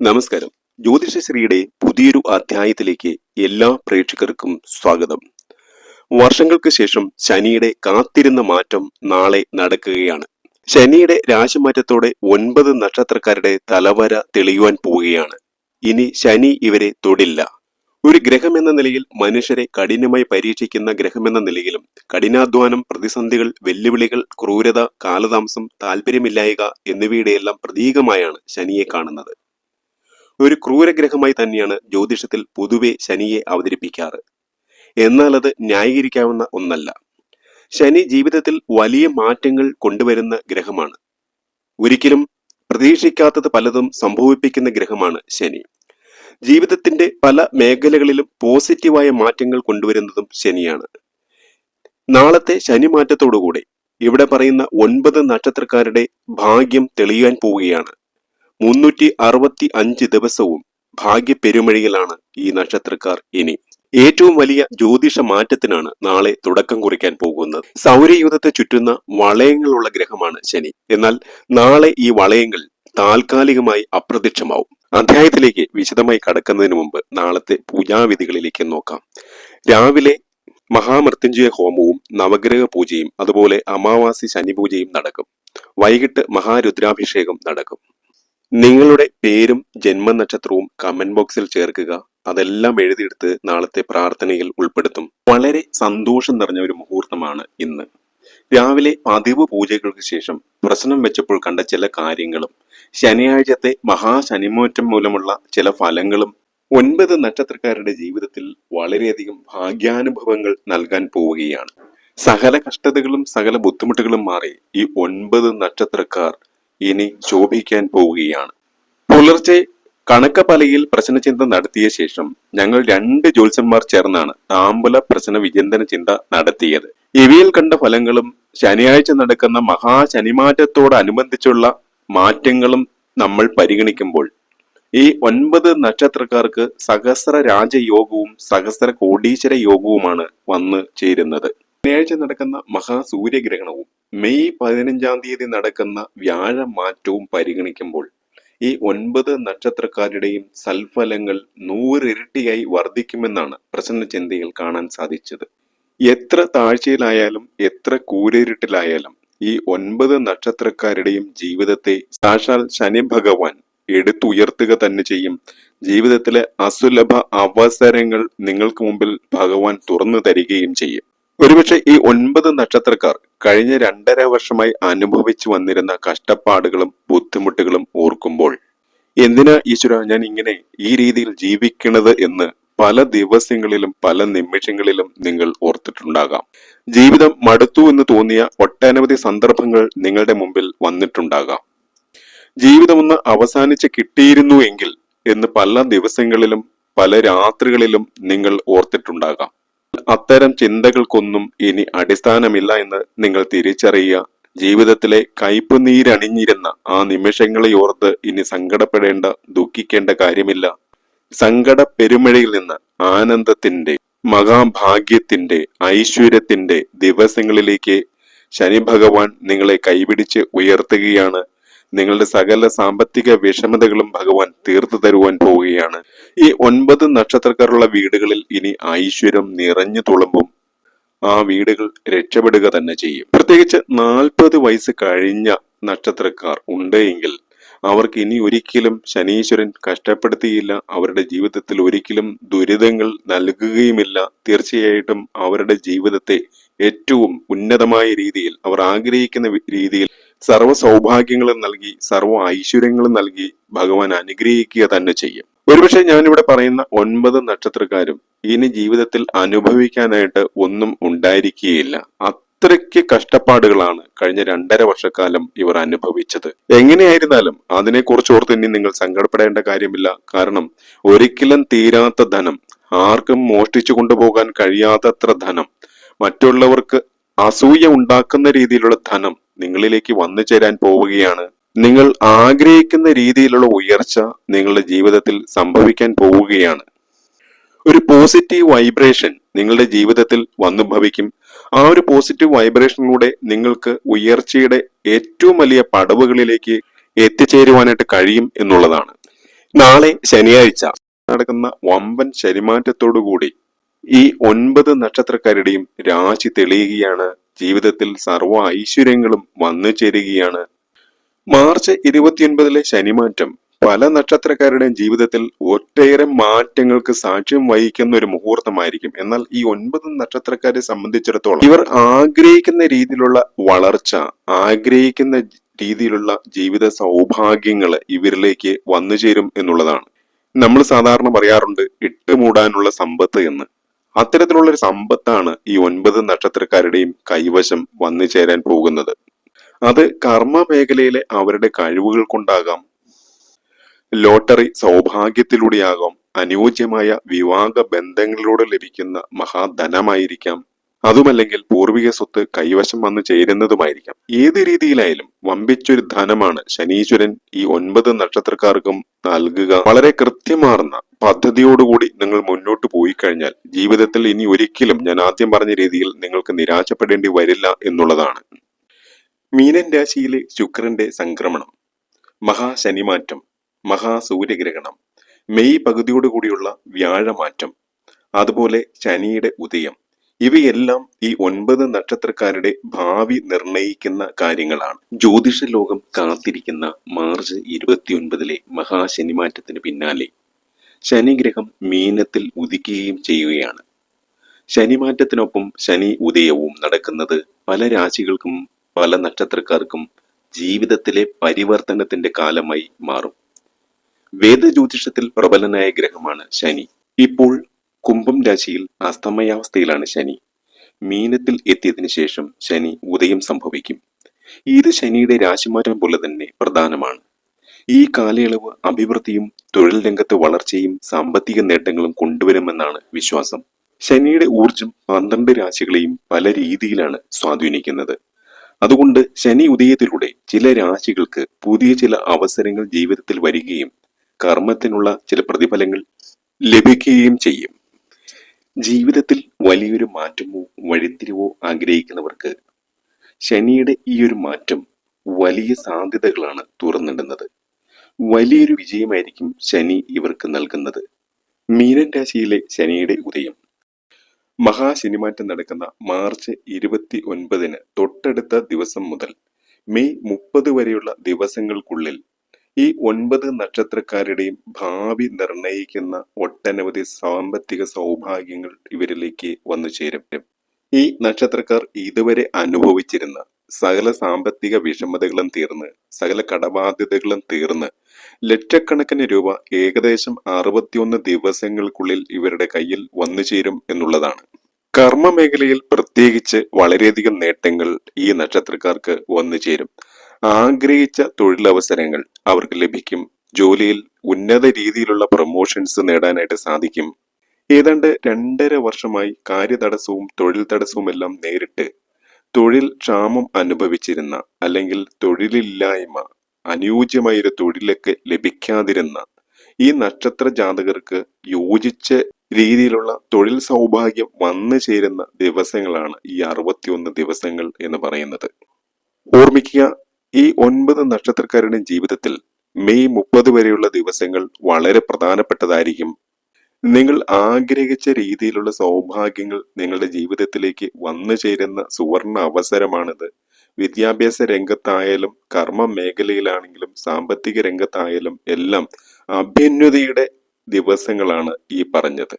നമസ്കാരം. ജ്യോതിഷശ്രീയുടെ പുതിയൊരു അധ്യായത്തിലേക്ക് എല്ലാ പ്രേക്ഷകർക്കും സ്വാഗതം. വർഷങ്ങൾക്ക് ശേഷം ശനിയുടെ കാത്തിരുന്ന മാറ്റം നാളെ നടക്കുകയാണ്. ശനിയുടെ രാശിമാറ്റത്തോടെ ഒൻപത് നക്ഷത്രക്കാരുടെ തലവര തെളിയുവാൻ പോവുകയാണ്. ഇനി ശനി ഇവരെ തൊടില്ല. ഒരു ഗ്രഹമെന്ന നിലയിൽ മനുഷ്യരെ കഠിനമായി പരീക്ഷിക്കുന്ന ഗ്രഹമെന്ന നിലയിലും കഠിനാധ്വാനം പ്രതിസന്ധികൾ വെല്ലുവിളികൾ ക്രൂരത കാലതാമസം താല്പര്യമില്ലായക എന്നിവയുടെയെല്ലാം പ്രതീകമായാണ് ശനിയെ കാണുന്നത്. ഒരു ക്രൂരഗ്രഹമായി തന്നെയാണ് ജ്യോതിഷത്തിൽ പൊതുവെ ശനിയെ അവതരിപ്പിക്കാറ്. എന്നാൽ അത് ന്യായീകരിക്കാവുന്ന ഒന്നല്ല. ശനി ജീവിതത്തിൽ വലിയ മാറ്റങ്ങൾ കൊണ്ടുവരുന്ന ഗ്രഹമാണ്. ഒരിക്കലും പ്രതീക്ഷിക്കാത്തത് പലതും സംഭവിപ്പിക്കുന്ന ഗ്രഹമാണ് ശനി. ജീവിതത്തിന്റെ പല മേഖലകളിലും പോസിറ്റീവായ മാറ്റങ്ങൾ കൊണ്ടുവരുന്നതും ശനിയാണ്. നാളത്തെ ശനി മാറ്റത്തോടുകൂടി ഇവിടെ പറയുന്ന ഒൻപത് നക്ഷത്രക്കാരുടെ ഭാഗ്യം തെളിയാൻ പോവുകയാണ്. മുന്നൂറ്റി അറുപത്തി അഞ്ച് ദിവസവും ഭാഗ്യപെരുമഴയിലാണ് ഈ നക്ഷത്രക്കാർ ഇനി. ഏറ്റവും വലിയ ജ്യോതിഷ മാറ്റത്തിനാണ് നാളെ തുടക്കം കുറിക്കാൻ പോകുന്നത്. സൗരയൂഥത്തെ ചുറ്റുന്ന വളയങ്ങളുള്ള ഗ്രഹമാണ് ശനി. എന്നാൽ നാളെ ഈ വളയങ്ങൾ താൽക്കാലികമായി അപ്രത്യക്ഷമാവും. അധ്യായത്തിലേക്ക് വിശദമായി കടക്കുന്നതിന് മുമ്പ് നാളത്തെ പൂജാവിധികളിലേക്ക് നോക്കാം. രാവിലെ മഹാമൃത്യുഞ്ജയ ഹോമവും നവഗ്രഹ പൂജയും അതുപോലെ അമാവാസി ശനി പൂജയും നടക്കും. വൈകിട്ട് മഹാരുദ്രാഭിഷേകം നടക്കും. നിങ്ങളുടെ പേരും ജന്മനക്ഷത്രവും കമന്റ് ബോക്സിൽ ചേർക്കുക. അതെല്ലാം എഴുതിയെടുത്ത് നാളത്തെ പ്രാർത്ഥനയിൽ ഉൾപ്പെടുത്തും. വളരെ സന്തോഷം നിറഞ്ഞ ഒരു മുഹൂർത്തമാണ് ഇന്ന്. രാവിലെ പതിവ് പൂജകൾക്ക് ശേഷം പ്രശ്നം വെച്ചപ്പോൾ കണ്ട ചില കാര്യങ്ങളും ശനിയാഴ്ചത്തെ മഹാശനിമോറ്റം മൂലമുള്ള ചില ഫലങ്ങളും ഒൻപത് നക്ഷത്രക്കാരുടെ ജീവിതത്തിൽ വളരെയധികം ഭാഗ്യാനുഭവങ്ങൾ നൽകാൻ പോവുകയാണ്. സകല കഷ്ടതകളും സകല ബുദ്ധിമുട്ടുകളും മാറി ഈ ഒൻപത് നക്ഷത്രക്കാർ ഇനി ശോഭിക്കാൻ പോവുകയാണ്. പുലർച്ചെ കണക്കപ്പലയിൽ പ്രശ്നചിന്ത നടത്തിയ ശേഷം ഞങ്ങൾ രണ്ട് ജ്യോത്സ്യന്മാർ ചേർന്നാണ് താമ്പല പ്രശ്ന വിചിന്തന ചിന്ത നടത്തിയത്. ഇവയിൽ കണ്ട ഫലങ്ങളും ശനിയാഴ്ച നടക്കുന്ന മഹാശനിമാറ്റത്തോടനുബന്ധിച്ചുള്ള മാറ്റങ്ങളും നമ്മൾ പരിഗണിക്കുമ്പോൾ ഈ ഒൻപത് നക്ഷത്രക്കാർക്ക് സഹസ്ര രാജയോഗവും സഹസ്ര കോടീശ്വര യോഗവുമാണ് വന്നു ചേരുന്നത്. ശനിയാഴ്ച നടക്കുന്ന മഹാസൂര്യഗ്രഹണവും മെയ് പതിനഞ്ചാം തീയതി നടക്കുന്ന വ്യാഴ മാറ്റവും പരിഗണിക്കുമ്പോൾ ഈ ഒൻപത് നക്ഷത്രക്കാരുടെയും സൽഫലങ്ങൾ നൂറിരട്ടിയായി വർദ്ധിക്കുമെന്നാണ് പ്രസന്ന ചിന്തയിൽ കാണാൻ സാധിച്ചത്. എത്ര താഴ്ചയിലായാലും എത്ര കൂരിരുട്ടിലായാലും ഈ ഒൻപത് നക്ഷത്രക്കാരുടെയും ജീവിതത്തെ സാക്ഷാൽ ശനി ഭഗവാൻ എടുത്തുയർത്തുക തന്നെ ചെയ്യും. ജീവിതത്തിലെ അസുലഭ അവസരങ്ങൾ നിങ്ങൾക്ക് മുമ്പിൽ ഭഗവാൻ തുറന്നു തരികയും ചെയ്യും. ഒരുപക്ഷെ ഈ ഒൻപത് നക്ഷത്രക്കാർ കഴിഞ്ഞ രണ്ടര വർഷമായി അനുഭവിച്ചു വന്നിരുന്ന കഷ്ടപ്പാടുകളും ബുദ്ധിമുട്ടുകളും ഓർക്കുമ്പോൾ എന്തിനാ ഈശ്വര ഞാൻ ഇങ്ങനെ ഈ രീതിയിൽ ജീവിക്കണത് എന്ന് പല ദിവസങ്ങളിലും പല നിമിഷങ്ങളിലും നിങ്ങൾ ഓർത്തിട്ടുണ്ടാകാം. ജീവിതം മടുത്തു എന്ന് തോന്നിയ ഒട്ടനവധി സന്ദർഭങ്ങൾ നിങ്ങളുടെ മുമ്പിൽ വന്നിട്ടുണ്ടാകാം. ജീവിതമൊന്ന് അവസാനിച്ച് കിട്ടിയിരുന്നു എങ്കിൽ എന്ന് പല ദിവസങ്ങളിലും പല രാത്രികളിലും നിങ്ങൾ ഓർത്തിട്ടുണ്ടാകാം. അത്തരം ചിന്തകൾക്കൊന്നും ഇനി അടിസ്ഥാനമില്ല എന്ന് നിങ്ങൾ തിരിച്ചറിയുക. ജീവിതത്തിലെ കയ്പുനീരണിഞ്ഞിരുന്ന ആ നിമിഷങ്ങളെ ഓർത്ത് ഇനി സങ്കടപ്പെടേണ്ട ദുഃഖിക്കേണ്ട കാര്യമില്ല. സങ്കട പെരുമഴയിൽ നിന്ന് ആനന്ദത്തിന്റെ മഹാഭാഗ്യത്തിന്റെ ഐശ്വര്യത്തിന്റെ ദിവസങ്ങളിലേക്ക് ശനി ഭഗവാൻ നിങ്ങളെ കൈപിടിച്ച് ഉയർത്തുകയാണ് നിങ്ങളുടെ സകല സാമ്പത്തിക വിഷമതകളും ഭഗവാൻ തീർത്തു തരുവാൻ പോവുകയാണ്. ഈ ഒൻപത് നക്ഷത്രക്കാരുള്ള വീടുകളിൽ ഇനി ഐശ്വര്യം നിറഞ്ഞു തുളുമ്പും ആ വീടുകൾ രക്ഷപ്പെടുക തന്നെ ചെയ്യും. പ്രത്യേകിച്ച് നാൽപ്പത് വയസ്സ് കഴിഞ്ഞ നക്ഷത്രക്കാർ ഉണ്ടെങ്കിൽ അവർക്ക് ഇനി ഒരിക്കലും ശനീശ്വരൻ കഷ്ടപ്പെടുത്തിയില്ല. അവരുടെ ജീവിതത്തിൽ ഒരിക്കലും ദുരിതങ്ങൾ നൽകുകയുമില്ല. തീർച്ചയായിട്ടും അവരുടെ ജീവിതത്തെ ഏറ്റവും ഉന്നതമായ രീതിയിൽ അവർ ആഗ്രഹിക്കുന്ന രീതിയിൽ സർവ സൗഭാഗ്യങ്ങളും നൽകി സർവ ഐശ്വര്യങ്ങളും നൽകി ഭഗവാൻ അനുഗ്രഹിക്കുക തന്നെ ചെയ്യും. ഒരുപക്ഷെ ഞാനിവിടെ പറയുന്ന ഒൻപത് നക്ഷത്രക്കാരും ഇനി ജീവിതത്തിൽ അനുഭവിക്കാനായിട്ട് ഒന്നും ഉണ്ടായിരിക്കുകയില്ല. അത്രയ്ക്ക് കഷ്ടപ്പാടുകളാണ് കഴിഞ്ഞ രണ്ടര വർഷക്കാലം ഇവർ അനുഭവിച്ചത്. എങ്ങനെയായിരുന്നാലും അതിനെക്കുറിച്ച് ഓർത്ത് ഇനി നിങ്ങൾ സങ്കടപ്പെടേണ്ട കാര്യമില്ല. കാരണം ഒരിക്കലും തീരാത്ത ധനം ആർക്കും മോഷ്ടിച്ചു കൊണ്ടുപോകാൻ കഴിയാത്തത്ര ധനം മറ്റുള്ളവർക്ക് അസൂയ ഉണ്ടാക്കുന്ന രീതിയിലുള്ള ധനം നിങ്ങളിലേക്ക് വന്നു ചേരാൻ പോവുകയാണ്. നിങ്ങൾ ആഗ്രഹിക്കുന്ന രീതിയിലുള്ള ഉയർച്ച നിങ്ങളുടെ ജീവിതത്തിൽ സംഭവിക്കാൻ പോവുകയാണ്. ഒരു പോസിറ്റീവ് വൈബ്രേഷൻ നിങ്ങളുടെ ജീവിതത്തിൽ വന്നു ഭവിക്കും. ആ ഒരു പോസിറ്റീവ് വൈബ്രേഷനിലൂടെ നിങ്ങൾക്ക് ഉയർച്ചയുടെ ഏറ്റവും വലിയ പടവുകളിലേക്ക് എത്തിച്ചേരുവാനായിട്ട് കഴിയും എന്നുള്ളതാണ്. നാളെ ശനിയാഴ്ച നടക്കുന്ന വമ്പൻ ശനിമാറ്റത്തോടുകൂടി ഈ ഒൻപത് നക്ഷത്രക്കാരുടെയും രാശി തെളിയുകയാണ്. ജീവിതത്തിൽ സർവ ഐശ്വര്യങ്ങളും വന്നു ചേരുകയാണ്. മാർച്ച് ഇരുപത്തിയൊൻപതിലെ ശനിമാറ്റം. പല നക്ഷത്രക്കാരുടെയും ജീവിതത്തിൽ ഒട്ടേറെ മാറ്റങ്ങൾക്ക് സാക്ഷ്യം വഹിക്കുന്ന ഒരു മുഹൂർത്തമായിരിക്കും. എന്നാൽ ഈ ഒൻപത് നക്ഷത്രക്കാരെ സംബന്ധിച്ചിടത്തോളം ഇവർ ആഗ്രഹിക്കുന്ന രീതിയിലുള്ള വളർച്ച ആഗ്രഹിക്കുന്ന രീതിയിലുള്ള ജീവിത സൗഭാഗ്യങ്ങൾ ഇവരിലേക്ക് വന്നു ചേരും എന്നുള്ളതാണ്. നമ്മൾ സാധാരണ പറയാറുണ്ട് ഇട്ട് മൂടാനുള്ള സമ്പത്ത് എന്ന്. അത്തരത്തിലുള്ള ഒരു സമ്പത്താണ് ഈ ഒൻപത് നക്ഷത്രക്കാരുടെയും കൈവശം വന്നു ചേരാൻ പോകുന്നത്. അത് കർമ്മ മേഖലയിലെ അവരുടെ കഴിവുകൾ കൊണ്ടാകാം ലോട്ടറി സൗഭാഗ്യത്തിലൂടെയാകാം അനുയോജ്യമായ വിവാഹ ബന്ധങ്ങളിലൂടെ ലഭിക്കുന്ന മഹാധനമായിരിക്കാം. അതുമല്ലെങ്കിൽ പൂർവിക സ്വത്ത് കൈവശം വന്നു ചേരുന്നതുമായിരിക്കാം. ഏത് രീതിയിലായാലും വമ്പിച്ചൊരു ധനമാണ് ശനീശ്വരൻ ഈ ഒൻപത് നക്ഷത്രക്കാർക്കും നൽകുക. വളരെ കൃത്യമാർന്ന പദ്ധതിയോടുകൂടി നിങ്ങൾ മുന്നോട്ട് പോയി കഴിഞ്ഞാൽ ജീവിതത്തിൽ ഇനി ഒരിക്കലും ഞാൻ ആദ്യം പറഞ്ഞ രീതിയിൽ നിങ്ങൾക്ക് നിരാശപ്പെടേണ്ടി വരില്ല എന്നുള്ളതാണ്. മീനൻ രാശിയിലെ ശുക്രന്റെ സംക്രമണം. മഹാശനിമാറ്റം മഹാസൂര്യഗ്രഹണം മെയ് പകുതിയോടുകൂടിയുള്ള വ്യാഴമാറ്റം അതുപോലെ ശനിയുടെ ഉദയം. ഇവയെല്ലാം ഈ ഒൻപത് നക്ഷത്രക്കാരുടെ ഭാവി നിർണയിക്കുന്ന കാര്യങ്ങളാണ്. ജ്യോതിഷ ലോകം കാത്തിരിക്കുന്ന മാർച്ച് ഇരുപത്തിയൊൻപതിലെ മഹാശനിമാറ്റത്തിന് പിന്നാലെ ശനിഗ്രഹം മീനത്തിൽ ഉദിക്കുകയും ചെയ്യുകയാണ്. ശനിമാറ്റത്തിനൊപ്പം ശനി ഉദയവും നടക്കുന്നത് പല രാശികൾക്കും പല നക്ഷത്രക്കാർക്കും ജീവിതത്തിലെ പരിവർത്തനത്തിന്റെ കാലമായി മാറും. വേദജ്യോതിഷത്തിൽ പ്രബലനായ ഗ്രഹമാണ് ശനി. ഇപ്പോൾ കുംഭം രാശിയിൽ അസ്തമയാവസ്ഥയിലാണ് ശനി. മീനത്തിൽ എത്തിയതിനു ശേഷം ശനി ഉദയം സംഭവിക്കും. ഇത് ശനിയുടെ രാശിമാറ്റം പോലെ തന്നെ പ്രധാനമാണ്. ഈ കാലയളവ് അഭിവൃദ്ധിയും തൊഴിൽ രംഗത്ത് വളർച്ചയും സാമ്പത്തിക നേട്ടങ്ങളും കൊണ്ടുവരുമെന്നാണ് വിശ്വാസം. ശനിയുടെ ഊർജം പന്ത്രണ്ട് രാശികളെയും പല രീതിയിലാണ് സ്വാധീനിക്കുന്നത്. അതുകൊണ്ട് ശനി ഉദയത്തിലൂടെ ചില രാശികൾക്ക് പുതിയ ചില അവസരങ്ങൾ ജീവിതത്തിൽ വരികയും കർമ്മത്തിനുള്ള ചില പ്രതിഫലങ്ങൾ ലഭിക്കുകയും ചെയ്യും. ജീവിതത്തിൽ വലിയൊരു മാറ്റമോ വഴിത്തിരിവോ ആഗ്രഹിക്കുന്നവർക്ക് ശനിയുടെ ഈ ഒരു മാറ്റം വലിയ സാധ്യതകളാണ് തുറന്നിടുന്നത്. വലിയൊരു വിജയമായിരിക്കും ശനി ഇവർക്ക് നൽകുന്നത്. മീനൻ രാശിയിലെ ശനിയുടെ ഉദയം. മഹാശനിമാറ്റം നടക്കുന്ന മാർച്ച് ഇരുപത്തി ഒൻപതിന് തൊട്ടടുത്ത ദിവസം മുതൽ മെയ് മുപ്പത് വരെയുള്ള ദിവസങ്ങൾക്കുള്ളിൽ ഈ ഒൻപത് നക്ഷത്രക്കാരുടെയും ഭാവി നിർണയിക്കുന്ന ഒട്ടനവധി സാമ്പത്തിക സൗഭാഗ്യങ്ങൾ ഇവരിലേക്ക് വന്നു ചേരും. ഈ നക്ഷത്രക്കാർ ഇതുവരെ അനുഭവിച്ചിരുന്ന സകല സാമ്പത്തിക വിഷമതകളും തീർന്ന് സകല കടബാധ്യതകളും തീർന്ന് ലക്ഷക്കണക്കിന് രൂപ ഏകദേശം അറുപത്തിയൊന്ന് ദിവസങ്ങൾക്കുള്ളിൽ ഇവരുടെ കയ്യിൽ വന്നു ചേരും എന്നുള്ളതാണ്. കർമ്മ മേഖലയിൽ പ്രത്യേകിച്ച് വളരെയധികം നേട്ടങ്ങൾ ഈ നക്ഷത്രക്കാർക്ക് വന്നു ചേരും. ആഗ്രഹിച്ച തൊഴിലവസരങ്ങൾ അവർക്ക് ലഭിക്കും. ജോലിയിൽ ഉന്നത രീതിയിലുള്ള പ്രൊമോഷൻസ് നേടാനായിട്ട് സാധിക്കും. ഏതാണ്ട് രണ്ടര വർഷമായി കാര്യതടസ്സവും തൊഴിൽ തടസ്സവും എല്ലാം നേരിട്ട് തൊഴിൽ ക്ഷാമം അനുഭവിച്ചിരുന്ന അല്ലെങ്കിൽ തൊഴിലില്ലായ്മ അനുയോജ്യമായ ഒരു തൊഴിലൊക്കെ ലഭിക്കാതിരുന്ന ഈ നക്ഷത്ര ജാതകർക്ക് യോജിച്ച രീതിയിലുള്ള തൊഴിൽ സൗഭാഗ്യം വന്നു ചേരുന്ന ദിവസങ്ങളാണ് ഈ അറുപത്തിയൊന്ന് ദിവസങ്ങൾ എന്ന് പറയുന്നത്. ഓർമ്മിക്കുക ഈ ഒൻപത് നക്ഷത്രക്കാരുടെ ജീവിതത്തിൽ മെയ് മുപ്പത് വരെയുള്ള ദിവസങ്ങൾ വളരെ പ്രധാനപ്പെട്ടതായിരിക്കും. നിങ്ങൾ ആഗ്രഹിച്ച രീതിയിലുള്ള സൗഭാഗ്യങ്ങൾ നിങ്ങളുടെ ജീവിതത്തിലേക്ക് വന്നു ചേരുന്ന സുവർണ അവസരമാണിത്. വിദ്യാഭ്യാസ രംഗത്തായാലും കർമ്മ മേഖലയിലാണെങ്കിലും സാമ്പത്തിക രംഗത്തായാലും എല്ലാം അഭ്യുന്നതിയുടെ ദിവസങ്ങളാണ് ഈ പറഞ്ഞത്.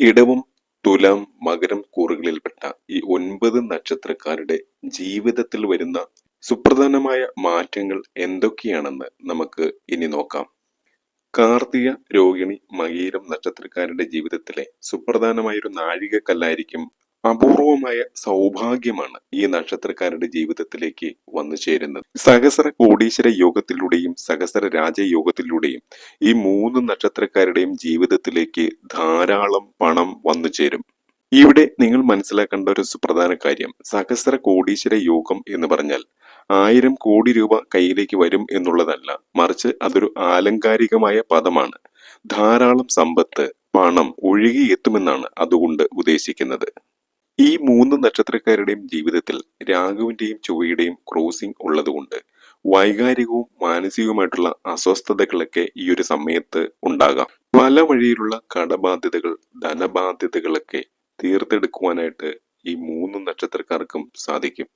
ഇടവും തുലാം മകരം കൂറുകളിൽപ്പെട്ട ഈ ഒൻപത് നക്ഷത്രക്കാരുടെ ജീവിതത്തിൽ വരുന്ന സുപ്രധാനമായ മാറ്റങ്ങൾ എന്തൊക്കെയാണെന്ന് നമുക്ക് ഇനി നോക്കാം. കാർത്തിക രോഹിണി മകീരം നക്ഷത്രക്കാരുടെ ജീവിതത്തിലെ സുപ്രധാനമായൊരു നാഴികക്കല്ലായിരിക്കും അപൂർവമായ സൗഭാഗ്യമാണ് ഈ നക്ഷത്രക്കാരുടെ ജീവിതത്തിലേക്ക് വന്നു ചേരുന്നത്. സഹസ്ര കോടീശ്വര യോഗത്തിലൂടെയും സഹസ്ര രാജയോഗത്തിലൂടെയും ഈ മൂന്ന് നക്ഷത്രക്കാരുടെയും ജീവിതത്തിലേക്ക് ധാരാളം പണം വന്നു ചേരും. ഇവിടെ നിങ്ങൾ മനസ്സിലാക്കേണ്ട ഒരു സുപ്രധാന കാര്യം സഹസ്ര കോടീശ്വര യോഗം എന്ന് പറഞ്ഞാൽ ആയിരം കോടി രൂപ കയ്യിലേക്ക് വരും എന്നുള്ളതല്ല. മറിച്ച് അതൊരു ആലങ്കാരികമായ പദമാണ്. ധാരാളം സമ്പത്ത് പണം ഒഴുകിയെത്തുമെന്നാണ് അതുകൊണ്ട് ഉദ്ദേശിക്കുന്നത്. ഈ മൂന്ന് നക്ഷത്രക്കാരുടെയും ജീവിതത്തിൽ രാഘുവിന്റെയും ചൊവ്വയുടെയും ക്രോസിംഗ് ഉള്ളതുകൊണ്ട് വൈകാരികവും മാനസികവുമായിട്ടുള്ള അസ്വസ്ഥതകളൊക്കെ ഈ ഒരു സമയത്ത് ഉണ്ടാകാം. പല വഴിയിലുള്ള കടബാധ്യതകൾ ധനബാധ്യതകളൊക്കെ തീർത്തെടുക്കുവാനായിട്ട് ഈ മൂന്ന് നക്ഷത്രക്കാർക്കും സാധിക്കും.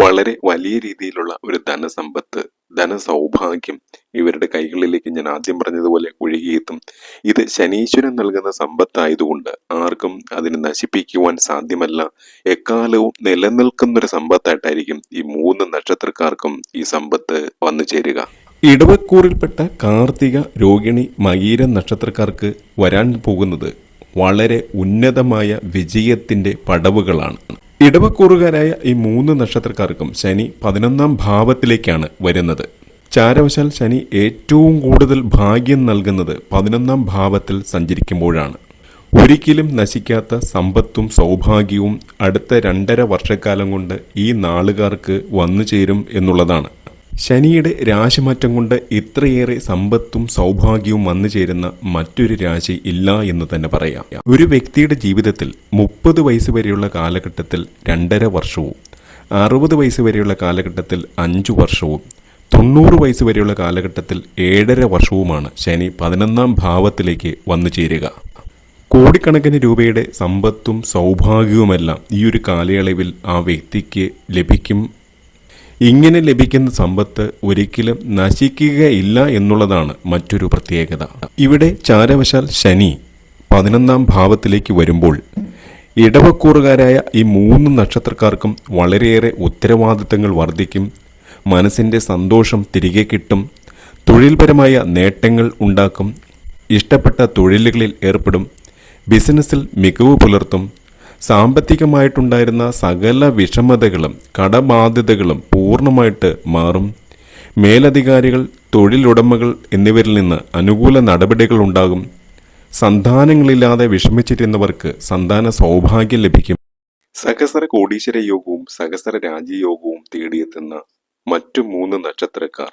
വളരെ വലിയ രീതിയിലുള്ള ഒരു ധനസമ്പത്ത് ധനസൗഭാഗ്യം ഇവരുടെ കൈകളിലേക്ക് ഞാൻ ആദ്യം പറഞ്ഞതുപോലെ ഒഴുകിയെത്തും. ഇത് ശനീശ്വരൻ നൽകുന്ന സമ്പത്തായതുകൊണ്ട് ആർക്കും അതിനെ നശിപ്പിക്കുവാൻ സാധ്യമല്ല. എക്കാലവും നിലനിൽക്കുന്ന ഒരു സമ്പത്തായിട്ടായിരിക്കും ഈ മൂന്ന് നക്ഷത്രക്കാർക്കും ഈ സമ്പത്ത് വന്നു ചേരുക. ഇടവക്കൂറിൽപ്പെട്ട കാർത്തിക രോഹിണി മകീര നക്ഷത്രക്കാർക്ക് വരാൻ പോകുന്നത് വളരെ ഉന്നതമായ വിജയത്തിന്റെ പടവുകളാണ്. ഇടവക്കൂറുകാരായ ഈ മൂന്ന് നക്ഷത്രക്കാർക്കും ശനി പതിനൊന്നാം ഭാവത്തിലേക്കാണ് വരുന്നത്. ചാരവശാൽ ശനി ഏറ്റവും കൂടുതൽ ഭാഗ്യം നൽകുന്നത് പതിനൊന്നാം ഭാവത്തിൽ സഞ്ചരിക്കുമ്പോഴാണ്. ഒരിക്കലും നശിക്കാത്ത സമ്പത്തും സൗഭാഗ്യവും അടുത്ത രണ്ടര വർഷക്കാലം കൊണ്ട് ഈ നാളുകാർക്ക് വന്നു ചേരും എന്നുള്ളതാണ്. ശനിയുടെ രാശിമാറ്റം കൊണ്ട് ഇത്രയേറെ സമ്പത്തും സൗഭാഗ്യവും വന്നു ചേരുന്ന മറ്റൊരു രാശി ഇല്ല എന്ന് തന്നെ പറയാം. ഒരു വ്യക്തിയുടെ ജീവിതത്തിൽ മുപ്പത് വയസ്സ് വരെയുള്ള കാലഘട്ടത്തിൽ രണ്ടര വർഷവും അറുപത് വയസ്സ് വരെയുള്ള കാലഘട്ടത്തിൽ അഞ്ചു വർഷവും തൊണ്ണൂറ് വയസ്സ് വരെയുള്ള കാലഘട്ടത്തിൽ ഏഴര വർഷവുമാണ് ശനി പതിനൊന്നാം ഭാവത്തിലേക്ക് വന്നു ചേരുക. കോടിക്കണക്കിന് രൂപയുടെ സമ്പത്തും സൗഭാഗ്യവുമെല്ലാം ഈ ഒരു കാലയളവിൽ ആ വ്യക്തിക്ക് ലഭിക്കും ഇങ്ങനെ ലഭിക്കുന്ന സമ്പത്ത് ഒരിക്കലും നശിക്കുകയില്ല എന്നുള്ളതാണ് മറ്റൊരു പ്രത്യേകത. ഇവിടെ ചാരവശാൽ ശനി പതിനൊന്നാം ഭാവത്തിലേക്ക് വരുമ്പോൾ ഇടവക്കൂറുകാരായ ഈ മൂന്ന് നക്ഷത്രക്കാർക്കും വളരെയേറെ ഉത്തരവാദിത്തങ്ങൾ വർദ്ധിക്കും. മനസ്സിന്റെ സന്തോഷം തിരികെ കിട്ടും. തൊഴിൽപരമായ നേട്ടങ്ങൾ ഉണ്ടാക്കും. ഇഷ്ടപ്പെട്ട തൊഴിലുകളിൽ ഏർപ്പെടും. ബിസിനസ്സിൽ മികവ് പുലർത്തും. സാമ്പത്തികമായിട്ടുണ്ടായിരുന്ന സകല വിഷമതകളും കടബാധ്യതകളും പൂർണമായിട്ട് മാറും. മേലധികാരികൾ തൊഴിലുടമകൾ എന്നിവരിൽ നിന്ന് അനുകൂല നടപടികൾ ഉണ്ടാകും. സന്താനങ്ങളില്ലാതെ വിഷമിച്ചിരുന്നവർക്ക് സന്താന സൗഭാഗ്യം ലഭിക്കും. സഹസ്ര കോടീശ്വര യോഗവും സഹസ്ര രാജ്യയോഗവും തേടിയെത്തുന്ന മറ്റു മൂന്ന് നക്ഷത്രക്കാർ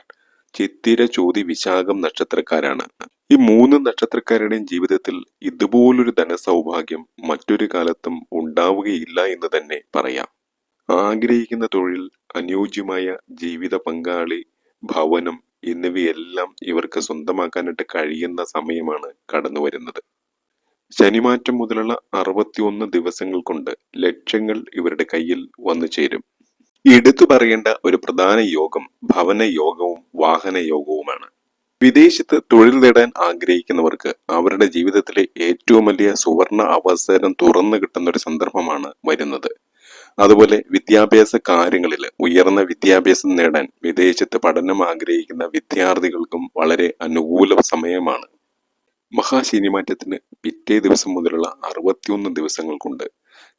ചിത്തിര ചോതി വിശാഖം നക്ഷത്രക്കാരാണ്. ഈ മൂന്ന് നക്ഷത്രക്കാരുടെയും ജീവിതത്തിൽ ഇതുപോലൊരു ധനസൗഭാഗ്യം മറ്റൊരു കാലത്തും ഉണ്ടാവുകയില്ല എന്ന് തന്നെ പറയാം. ആഗ്രഹിക്കുന്ന തൊഴിൽ അനുയോജ്യമായ ജീവിത പങ്കാളി ഭവനം എന്നിവയെല്ലാം ഇവർക്ക് സ്വന്തമാക്കാനായിട്ട് കഴിയുന്ന സമയമാണ് കടന്നു വരുന്നത് ശനിമാറ്റം മുതലുള്ള അറുപത്തിയൊന്ന് ദിവസങ്ങൾ കൊണ്ട് ലക്ഷ്യങ്ങൾ ഇവരുടെ കയ്യിൽ വന്നു ചേരും. എടുത്തു പറയേണ്ട ഒരു പ്രധാന യോഗം ഭവന യോഗവും വാഹന യോഗവുമാണ് വിദേശത്ത് തൊഴിൽ നേടാൻ ആഗ്രഹിക്കുന്നവർക്ക് അവരുടെ ജീവിതത്തിലെ ഏറ്റവും വലിയ സുവർണ അവസരം തുറന്നു കിട്ടുന്ന ഒരു സന്ദർഭമാണ് വരുന്നത്. അതുപോലെ വിദ്യാഭ്യാസ കാര്യങ്ങളിൽ ഉയർന്ന വിദ്യാഭ്യാസം നേടാൻ വിദേശത്ത് പഠനം ആഗ്രഹിക്കുന്ന വിദ്യാർത്ഥികൾക്കും വളരെ അനുകൂല സമയമാണ്. മഹാശനിമാറ്റത്തിന് പിറ്റേ ദിവസം മുതലുള്ള അറുപത്തിയൊന്ന് ദിവസങ്ങൾ കൊണ്ട്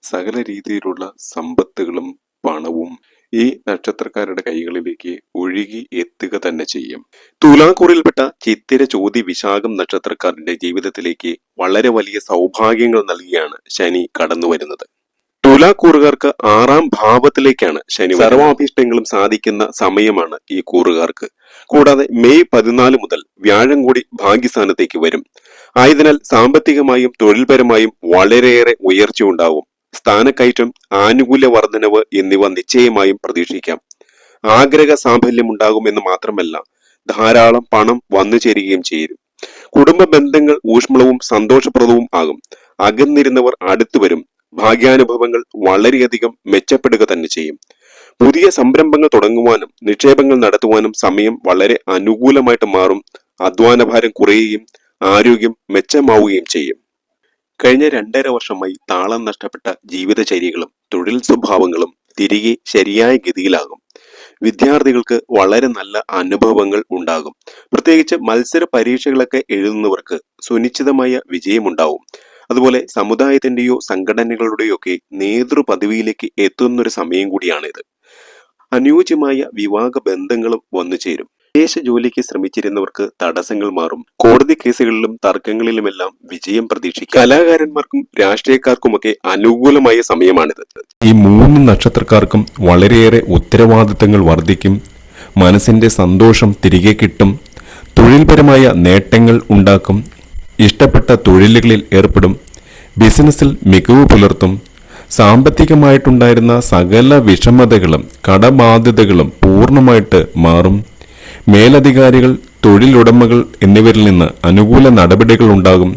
സകല രീതിയിലുള്ള സമ്പത്തുകളും പണവും ഈ നക്ഷത്രക്കാരുടെ കൈകളിലേക്ക് ഒഴുകി എത്തുക തന്നെ ചെയ്യും. തുലാക്കൂറിൽപ്പെട്ട ചിത്തിര ചോതി വിശാഖം നക്ഷത്രക്കാരുടെ ജീവിതത്തിലേക്ക് വളരെ വലിയ സൗഭാഗ്യങ്ങൾ നൽകിയാണ് ശനി കടന്നു വരുന്നത്. തുലാക്കൂറുകാർക്ക് ആറാം ഭാവത്തിലേക്കാണ് ശനി സർവാഭീഷ്ടങ്ങളും സാധിക്കുന്ന സമയമാണ് ഈ കൂറുകാർക്ക്. കൂടാതെ മെയ് പതിനാല് മുതൽ വ്യാഴം കൂടി ഭാഗ്യസ്ഥാനത്തേക്ക് വരും. ആയതിനാൽ സാമ്പത്തികമായും തൊഴിൽപരമായും വളരെയേറെ ഉയർച്ച ഉണ്ടാവും സ്ഥാനക്കയറ്റം ആനുകൂല്യ വർധനവ് എന്നിവ നിശ്ചയമായും പ്രതീക്ഷിക്കാം. ആഗ്രഹ സാഫല്യം ഉണ്ടാകുമെന്ന് മാത്രമല്ല ധാരാളം പണം വന്നു ചേരുകയും ചെയ്യും. കുടുംബ ബന്ധങ്ങൾ ഊഷ്മളവും സന്തോഷപ്രദവും ആകും. അകന്നിരുന്നവർ അടുത്തു വരും. ഭാഗ്യാനുഭവങ്ങൾ വളരെയധികം മെച്ചപ്പെടുക തന്നെ ചെയ്യും. പുതിയ സംരംഭങ്ങൾ തുടങ്ങുവാനും നിക്ഷേപങ്ങൾ നടത്തുവാനും സമയം വളരെ അനുകൂലമായിട്ട് മാറും. അധ്വാനഭാരം കുറയുകയും ആരോഗ്യം മെച്ചമാവുകയും ചെയ്യും. കഴിഞ്ഞ രണ്ടര വർഷമായി താളം നഷ്ടപ്പെട്ട ജീവിതചര്യകളും തൊഴിൽ സ്വഭാവങ്ങളും തിരികെ ശരിയായ ഗതിയിലാകും. വിദ്യാർത്ഥികൾക്ക് വളരെ നല്ല അനുഭവങ്ങൾ ഉണ്ടാകും. പ്രത്യേകിച്ച് മത്സര പരീക്ഷകളൊക്കെ എഴുതുന്നവർക്ക് സുനിശ്ചിതമായ വിജയമുണ്ടാവും. അതുപോലെ സമുദായത്തിന്റെയോ സംഘടനകളുടെയോ ഒക്കെ നേതൃപദവിയിലേക്ക് എത്തുന്നൊരു സമയം കൂടിയാണിത്. അനുയോജ്യമായ വിവാഹ ബന്ധങ്ങളും വന്നു ചേരും വിദേശ ജോലിക്ക് ശ്രമിച്ചിരുന്നവർക്ക് തടസ്സങ്ങൾ മാറും. കോടതി കേസുകളിലും തർക്കങ്ങളിലുമെല്ലാം വിജയം പ്രതീക്ഷിക്കും. കലാകാരന്മാർക്കും രാഷ്ട്രീയക്കാർക്കുമൊക്കെ അനുകൂലമായ സമയമാണിത്. ഈ മൂന്ന് നക്ഷത്രക്കാർക്കും വളരെയേറെ ഉത്തരവാദിത്തങ്ങൾ വർദ്ധിക്കും. മനസ്സിന്റെ സന്തോഷം തിരികെ കിട്ടും. തൊഴിൽപരമായ നേട്ടങ്ങൾ ഉണ്ടാക്കും. ഇഷ്ടപ്പെട്ട തൊഴിലുകളിൽ ഏർപ്പെടും. ബിസിനസ്സിൽ മികവ് പുലർത്തും. സാമ്പത്തികമായിട്ടുണ്ടായിരുന്ന സകല വിഷമതകളും കടബാധ്യതകളും പൂർണമായിട്ട് മാറും. മേലധികാരികൾ തൊഴിലുടമകൾ എന്നിവരിൽ നിന്ന് അനുകൂല നടപടികൾ ഉണ്ടാകും.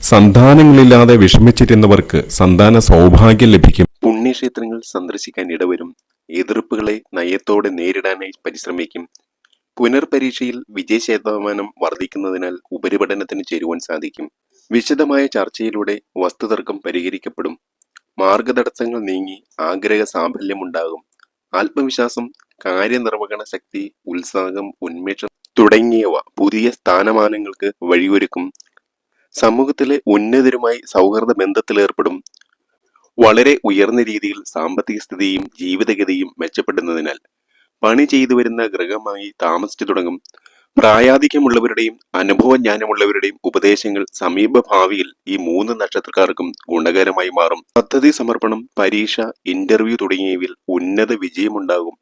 സന്താനങ്ങളില്ലാതെ വിഷമിച്ചിരുന്നവർക്ക് സന്താന സൗഭാഗ്യം ലഭിക്കും. പുണ്യക്ഷേത്രങ്ങൾ സന്ദർശിക്കാൻ ഇടവരും. എതിർപ്പുകളെ നയത്തോടെ നേരിടാനായി പരിശ്രമിക്കും. പുനർപരീക്ഷയിൽ വിജയ ശതമാനം വർദ്ധിക്കുന്നതിനാൽ ഉപരിപഠനത്തിന് ചേരുവാൻ സാധിക്കും. വിശദമായ ചർച്ചയിലൂടെ വസ്തുതർക്കം പരിഹരിക്കപ്പെടും. മാർഗതടസ്സങ്ങൾ നീങ്ങി ആഗ്രഹ സാഫല്യമുണ്ടാകും ആത്മവിശ്വാസം കാര്യനിർവഹണ ശക്തി ഉത്സാഹം ഉന്മേഷം തുടങ്ങിയവ പുതിയ സ്ഥാനമാനങ്ങൾക്ക് വഴിയൊരുക്കും. സമൂഹത്തിലെ ഉന്നതരുമായി സൗഹൃദ ബന്ധത്തിലേർപ്പെടും വളരെ ഉയർന്ന രീതിയിൽ സാമ്പത്തിക സ്ഥിതിയും ജീവിതഗതിയും മെച്ചപ്പെടുന്നതിനാൽ പണി ചെയ്തു വരുന്ന ഗൃഹമായി താമസിച്ചു തുടങ്ങും. പ്രായാധിക്യമുള്ളവരുടെയും അനുഭവജ്ഞാനമുള്ളവരുടെയും ഉപദേശങ്ങൾ സമീപ ഭാവിയിൽ ഈ മൂന്ന് നക്ഷത്രക്കാർക്കും ഗുണകരമായി മാറും. പദ്ധതി സമർപ്പണം പരീക്ഷ ഇന്റർവ്യൂ തുടങ്ങിയവയിൽ ഉന്നത വിജയമുണ്ടാകും.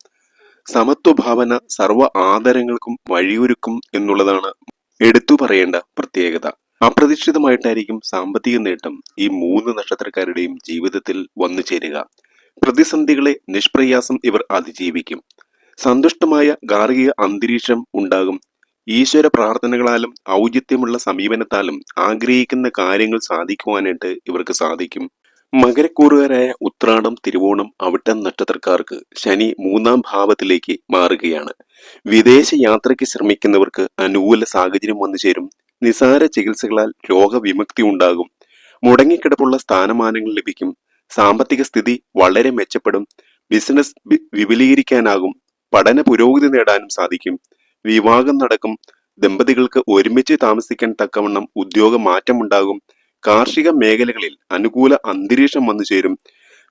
സമത്വഭാവന സർവ ആദരങ്ങൾക്കും വഴിയൊരുക്കും എന്നുള്ളതാണ് എടുത്തു പറയേണ്ട പ്രത്യേകത. അപ്രതീക്ഷിതമായിട്ടായിരിക്കും സാമ്പത്തിക നേട്ടം ഈ മൂന്ന് നക്ഷത്രക്കാരുടെയും ജീവിതത്തിൽ വന്നു ചേരുക. പ്രതിസന്ധികളെ നിഷ്പ്രയാസം ഇവർ അതിജീവിക്കും. സന്തുഷ്ടമായ ഗാർഹിക അന്തരീക്ഷം ഉണ്ടാകും. ഈശ്വര പ്രാർത്ഥനകളാലും ഔചിത്യമുള്ള സമീപനത്താലും ആഗ്രഹിക്കുന്ന കാര്യങ്ങൾ സാധിക്കുവാനായിട്ട് ഇവർക്ക് സാധിക്കും. മകരക്കൂറുകാരായ ഉത്രാടം തിരുവോണം അവിട്ടം നക്ഷത്രക്കാർക്ക് ശനി മൂന്നാം ഭാവത്തിലേക്ക് മാറുകയാണ്. വിദേശ യാത്രയ്ക്ക് ശ്രമിക്കുന്നവർക്ക് അനുകൂല സാഹചര്യം വന്നു ചേരും. നിസാര ചികിത്സകളാൽ രോഗവിമുക്തി ഉണ്ടാകും. മുടങ്ങിക്കിടപ്പുള്ള സ്ഥാനമാനങ്ങൾ ലഭിക്കും. സാമ്പത്തിക സ്ഥിതി വളരെ മെച്ചപ്പെടും. ബിസിനസ് വിപുലീകരിക്കാനാകും. പഠന പുരോഗതി നേടാനും സാധിക്കും. വിവാഹം നടക്കും. ദമ്പതികൾക്ക് ഒരുമിച്ച് താമസിക്കാൻ തക്കവണ്ണം ഉദ്യോഗ മാറ്റമുണ്ടാകും. കാർഷിക മേഖലകളിൽ അനുകൂല അന്തരീക്ഷം വന്നു ചേരും.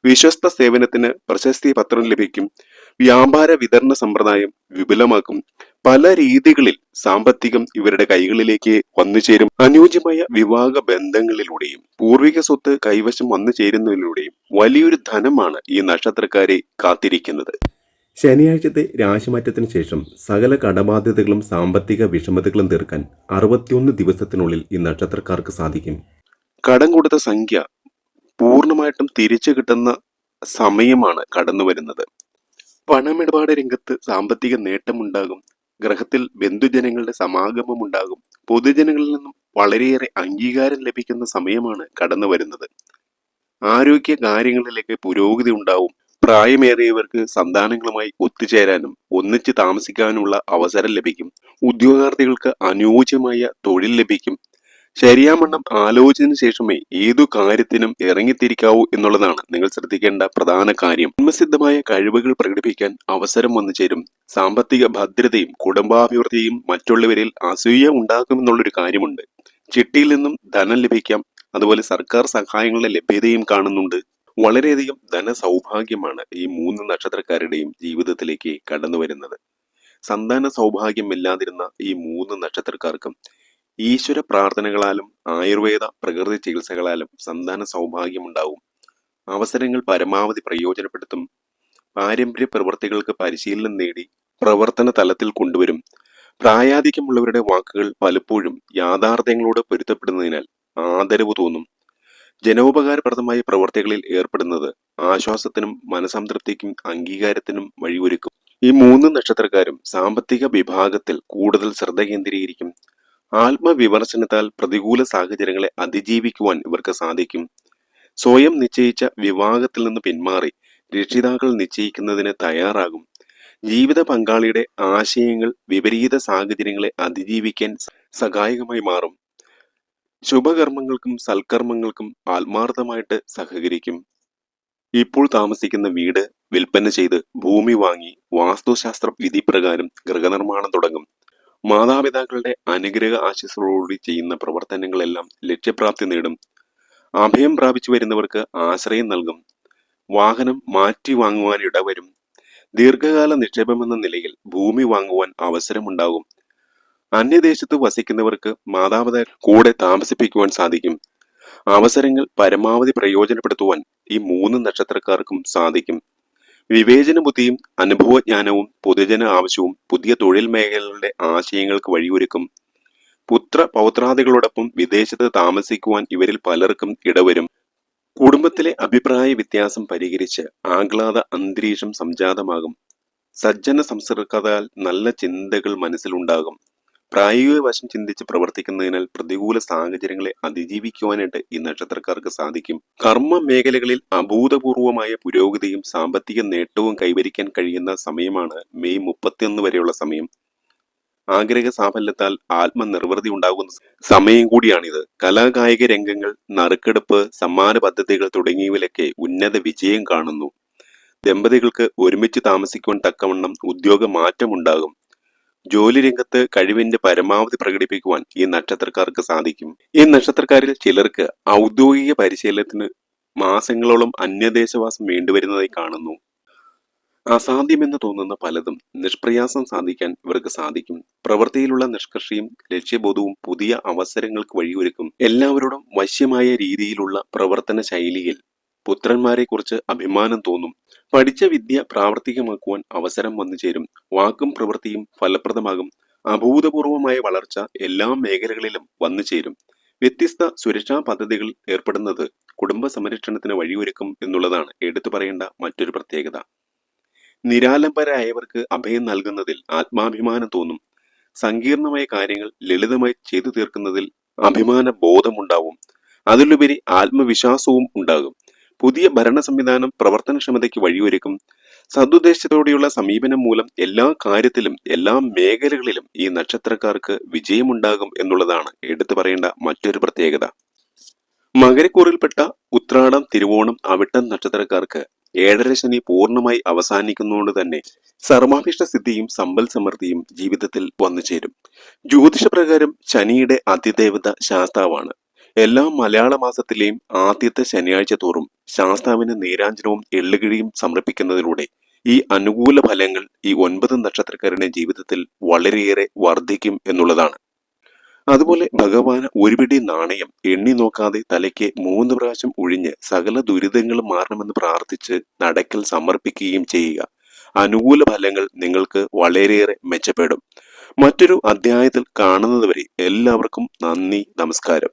വിശ്വസ്ത സേവനത്തിന് പ്രശസ്തി പത്രം ലഭിക്കും. വ്യാപാര വിതരണ സമ്പ്രദായം വിപുലമാക്കും. പല രീതികളിൽ സാമ്പത്തികം ഇവരുടെ കൈകളിലേക്ക് വന്നു ചേരും. അനുയോജ്യമായ വിവാഹ ബന്ധങ്ങളിലൂടെയും പൂർവിക സ്വത്ത് കൈവശം വന്നു ചേരുന്നതിലൂടെയും വലിയൊരു ധനമാണ് ഈ നക്ഷത്രക്കാരെ കാത്തിരിക്കുന്നത്. ശനിയാഴ്ചത്തെ രാശിമാറ്റത്തിന് ശേഷം സകല കടബാധ്യതകളും സാമ്പത്തിക വിഷമതകളും തീർക്കാൻ അറുപത്തിയൊന്ന് ദിവസത്തിനുള്ളിൽ ഈ നക്ഷത്രക്കാർക്ക് സാധിക്കും. കടം കൊടുത്ത സംഖ്യ പൂർണമായിട്ടും തിരിച്ചു കിട്ടുന്ന സമയമാണ് കടന്നു വരുന്നത്. പണമിടപാട് രംഗത്ത് സാമ്പത്തിക നേട്ടമുണ്ടാകും. ഗ്രഹത്തിൽ ബന്ധുജനങ്ങളുടെ സമാഗമം ഉണ്ടാകും പൊതുജനങ്ങളിൽ നിന്നും വളരെയേറെ അംഗീകാരം ലഭിക്കുന്ന സമയമാണ് കടന്നു വരുന്നത്. ആരോഗ്യ കാര്യങ്ങളിലേക്ക് പുരോഗതി ഉണ്ടാവും. പ്രായമേറിയവർക്ക് സന്താനങ്ങളുമായി ഒത്തുചേരാനും ഒന്നിച്ച് താമസിക്കാനുമുള്ള അവസരം ലഭിക്കും. ഉദ്യോഗാർത്ഥികൾക്ക് അനുയോജ്യമായ തൊഴിൽ ലഭിക്കും. ശരിയാമണ്ണം ആലോചിച്ചതിനു ശേഷമേ ഏതു കാര്യത്തിനും ഇറങ്ങിത്തിരിക്കാവൂ എന്നുള്ളതാണ് നിങ്ങൾ ശ്രദ്ധിക്കേണ്ട പ്രധാന കാര്യം. ജന്മസിദ്ധമായ കഴിവുകൾ പ്രകടിപ്പിക്കാൻ അവസരം വന്നു ചേരും. സാമ്പത്തിക ഭദ്രതയും കുടുംബാഭിവൃദ്ധിയും മറ്റുള്ളവരിൽ അസൂയ ഉണ്ടാക്കുമെന്നുള്ളൊരു കാര്യമുണ്ട്. ചിട്ടിയിൽ നിന്നും ധനം ലഭിക്കാം. അതുപോലെ സർക്കാർ സഹായങ്ങളുടെ ലഭ്യതയും കാണുന്നുണ്ട്. വളരെയധികം ധനസൗഭാഗ്യമാണ് ഈ മൂന്ന് നക്ഷത്രക്കാരുടെയും ജീവിതത്തിലേക്ക് കടന്നു വരുന്നത്. സന്താന സൗഭാഗ്യമില്ലാതിരുന്ന ഈ മൂന്ന് നക്ഷത്രക്കാർക്കും ഈശ്വര പ്രാർത്ഥനകളാലും ആയുർവേദ പ്രകൃതി ചികിത്സകളാലും സന്താന സൗഭാഗ്യമുണ്ടാവും. അവസരങ്ങൾ പരമാവധി പ്രയോജനപ്പെടുത്തും. പാരമ്പര്യ പ്രവൃത്തികൾക്ക് പരിശീലനം നേടി പ്രവർത്തന തലത്തിൽ കൊണ്ടുവരും. പ്രായാധിക്യമുള്ളവരുടെ വാക്കുകൾ പലപ്പോഴും യാഥാർത്ഥ്യങ്ങളോട് പൊരുത്തപ്പെടുന്നതിനാൽ ആദരവ് തോന്നും. ജനോപകാരപ്രദമായ പ്രവർത്തികളിൽ ഏർപ്പെടുന്നത് ആശ്വാസത്തിനും മനസംതൃപ്തിക്കും അംഗീകാരത്തിനും വഴിയൊരുക്കും. ഈ മൂന്ന് നക്ഷത്രക്കാരും സാമ്പത്തിക വിഭാഗത്തിൽ കൂടുതൽ ശ്രദ്ധ കേന്ദ്രീകരിക്കും. ആത്മവിമർശനത്താൽ പ്രതികൂല സാഹചര്യങ്ങളെ അതിജീവിക്കുവാൻ ഇവർക്ക് സാധിക്കും. സ്വയം നിശ്ചയിച്ച വിഭാഗത്തിൽ നിന്ന് പിന്മാറി രക്ഷിതാക്കൾ നിശ്ചയിക്കുന്നതിന് തയ്യാറാകും. ജീവിത പങ്കാളിയുടെ ആശയങ്ങൾ വിപരീത സാഹചര്യങ്ങളെ അതിജീവിക്കാൻ സഹായകമായി മാറും. ശുഭകർമ്മങ്ങൾക്കും സൽക്കർമ്മങ്ങൾക്കും ആത്മാർത്ഥമായിട്ട് സഹകരിക്കും. ഇപ്പോൾ താമസിക്കുന്ന വീട് വിൽപ്പന ചെയ്ത് ഭൂമി വാങ്ങി വാസ്തുശാസ്ത്ര വിധി പ്രകാരം ഗൃഹനിർമ്മാണം തുടങ്ങും. മാതാപിതാക്കളുടെ അനുഗ്രഹ ആശീസ്സോടുകൂടി ചെയ്യുന്ന പ്രവർത്തനങ്ങളെല്ലാം ലക്ഷ്യപ്രാപ്തി നേടും. അഭയം പ്രാപിച്ചു വരുന്നവർക്ക് ആശ്രയം നൽകും. വാഹനം മാറ്റി വാങ്ങുവാൻ ഇടവരും. ദീർഘകാല നിക്ഷേപമെന്ന നിലയിൽ ഭൂമി വാങ്ങുവാൻ അവസരമുണ്ടാകും. അന്യദേശത്ത് വസിക്കുന്നവർക്ക് മാതാപിതാക്കൾ കൂടെ താമസിപ്പിക്കുവാൻ സാധിക്കും. അവസരങ്ങൾ പരമാവധി പ്രയോജനപ്പെടുത്തുവാൻ ഈ മൂന്ന് നക്ഷത്രക്കാർക്കും സാധിക്കും. വിവേചന ബുദ്ധിയും അനുഭവജ്ഞാനവും പൊതുജന ആവശ്യവും പുതിയ തൊഴിൽ മേഖലകളുടെ ആശയങ്ങൾക്ക് വഴിയൊരുക്കും. പുത്ര പൗത്രാദികളോടൊപ്പം വിദേശത്ത് താമസിക്കുവാൻ ഇവരിൽ പലർക്കും ഇടവരും. കുടുംബത്തിലെ അഭിപ്രായ വ്യത്യാസം പരിഹരിച്ച് ആഹ്ലാദ അന്തരീക്ഷം സംജാതമാകും. സജ്ജന സംസർഗത്താൽ നല്ല ചിന്തകൾ മനസ്സിലുണ്ടാകും. പ്രായോഗിക വശം ചിന്തിച്ച് പ്രവർത്തിക്കുന്നതിനാൽ പ്രതികൂല സാഹചര്യങ്ങളെ അതിജീവിക്കുവാനായിട്ട് ഈ നക്ഷത്രക്കാർക്ക് സാധിക്കും. കർമ്മ മേഖലകളിൽ അഭൂതപൂർവമായ പുരോഗതിയും സാമ്പത്തിക നേട്ടവും കൈവരിക്കാൻ കഴിയുന്ന സമയമാണ് മെയ് മുപ്പത്തിയൊന്ന് വരെയുള്ള സമയം. ആഗ്രഹ സാഫല്യത്താൽ ആത്മനിർവൃതി ഉണ്ടാകുന്ന സമയം കൂടിയാണിത്. കലാകായിക രംഗങ്ങൾ നറുക്കെടുപ്പ് സമ്മാന പദ്ധതികൾ തുടങ്ങിയവയിലൊക്കെ ഉന്നത വിജയം കാണുന്നു. ദമ്പതികൾക്ക് ഒരുമിച്ച് താമസിക്കുവാൻ തക്കവണ്ണം ഉദ്യോഗ മാറ്റമുണ്ടാകും. ജോലി രംഗത്ത് കഴിവിന്റെ പരമാവധി പ്രകടിപ്പിക്കുവാൻ ഈ നക്ഷത്രക്കാർക്ക് സാധിക്കും. ഈ നക്ഷത്രക്കാരിൽ ചിലർക്ക് ഔദ്യോഗിക പരിശീലനത്തിന് മാസങ്ങളോളം അന്യദേശവാസം വേണ്ടിവരുന്നതായി കാണുന്നു. അസാധ്യമെന്ന് തോന്നുന്ന പലതും നിഷ്പ്രയാസം സാധിക്കാൻ ഇവർക്ക് സാധിക്കും. പ്രവൃത്തിയിലുള്ള നിഷ്കർഷയും ലക്ഷ്യബോധവും പുതിയ അവസരങ്ങൾക്ക് വഴിയൊരുക്കും. എല്ലാവരോടും വശ്യമായ രീതിയിലുള്ള പ്രവർത്തന ശൈലിയിൽ പുത്രന്മാരെ കുറിച്ച് അഭിമാനം തോന്നും പഠിച്ച വിദ്യ പ്രാവർത്തികമാക്കുവാൻ അവസരം വന്നു ചേരും. വാക്കും പ്രവൃത്തിയും ഫലപ്രദമാകും. അഭൂതപൂർവമായ വളർച്ച എല്ലാ മേഖലകളിലും വന്നു ചേരും. വ്യത്യസ്ത സുരക്ഷാ പദ്ധതികൾ ഏർപ്പെടുന്നത് കുടുംബ സംരക്ഷണത്തിന് വഴിയൊരുക്കും എന്നുള്ളതാണ് എടുത്തു പറയേണ്ട മറ്റൊരു പ്രത്യേകത. നിരാലംബരായവർക്ക് അഭയം നൽകുന്നതിൽ ആത്മാഭിമാനം തോന്നും. സങ്കീർണമായ കാര്യങ്ങൾ ലളിതമായി ചെയ്തു തീർക്കുന്നതിൽ അഭിമാന ബോധമുണ്ടാവും അതിലുപരി ആത്മവിശ്വാസവും ഉണ്ടാകും. പുതിയ ഭരണ സംവിധാനം പ്രവർത്തനക്ഷമതയ്ക്ക് വഴിയൊരുക്കും. സതുദ്ദേശത്തോടെയുള്ള സമീപനം മൂലം എല്ലാ കാര്യത്തിലും എല്ലാ മേഖലകളിലും ഈ നക്ഷത്രക്കാർക്ക് വിജയമുണ്ടാകും എന്നുള്ളതാണ് എടുത്തു പറയേണ്ട മറ്റൊരു പ്രത്യേകത. മകരക്കൂറിൽപ്പെട്ട ഉത്രാടം തിരുവോണം അവിട്ടം നക്ഷത്രക്കാർക്ക് ഏഴര ശനി പൂർണമായി അവസാനിക്കുന്നതുകൊണ്ട് തന്നെ സർവാഭിഷ്ട സിദ്ധിയും സമ്പൽ സമൃദ്ധിയും ജീവിതത്തിൽ വന്നു ചേരും ജ്യോതിഷപ്രകാരം ശനിയുടെ അതിദേവത ശാസ്താവാണ്. എല്ലാ മലയാള മാസത്തിലെയും ആദ്യത്തെ ശനിയാഴ്ച തോറും ശാസ്താവിന് നീരാഞ്ജനവും എള്ളുകിഴിയും സമർപ്പിക്കുന്നതിലൂടെ ഈ അനുകൂല ഫലങ്ങൾ ഈ ഒൻപത് നക്ഷത്രക്കാരുടെ ജീവിതത്തിൽ വളരെയേറെ വർദ്ധിക്കും എന്നുള്ളതാണ്. അതുപോലെ ഭഗവാന് ഒരുപിടി നാണയം എണ്ണി നോക്കാതെ തലയ്ക്ക് മൂന്ന് പ്രാവശ്യം ഒഴിഞ്ഞ് സകല ദുരിതങ്ങളും മാറണമെന്ന് പ്രാർത്ഥിച്ച് നടക്കൽ സമർപ്പിക്കുകയും ചെയ്യുക. അനുകൂല ഫലങ്ങൾ നിങ്ങൾക്ക് വളരെയേറെ മെച്ചപ്പെടും. മറ്റൊരു അധ്യായത്തിൽ കാണുന്നതുവരെ എല്ലാവർക്കും നന്ദി നമസ്കാരം.